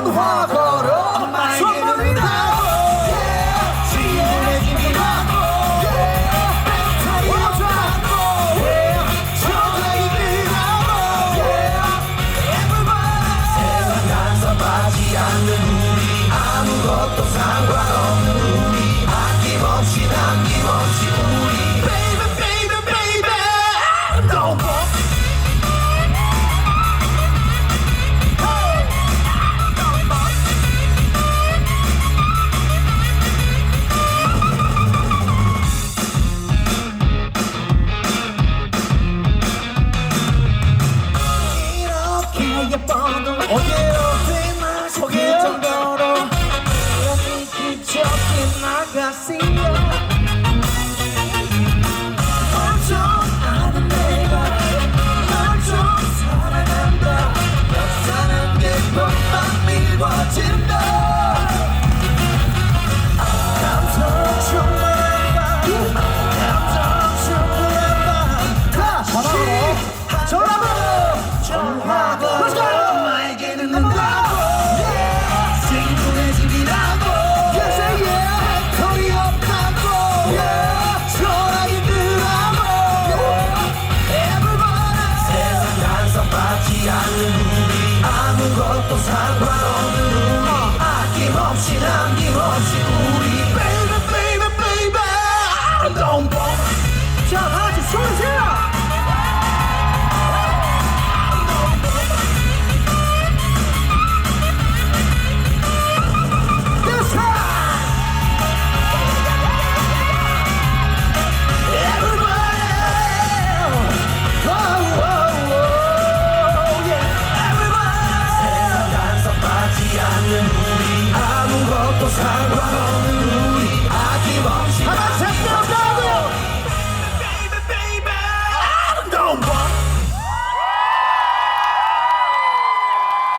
do Rafa. 어디에요? 저기에요? 나가 그 i'm ground.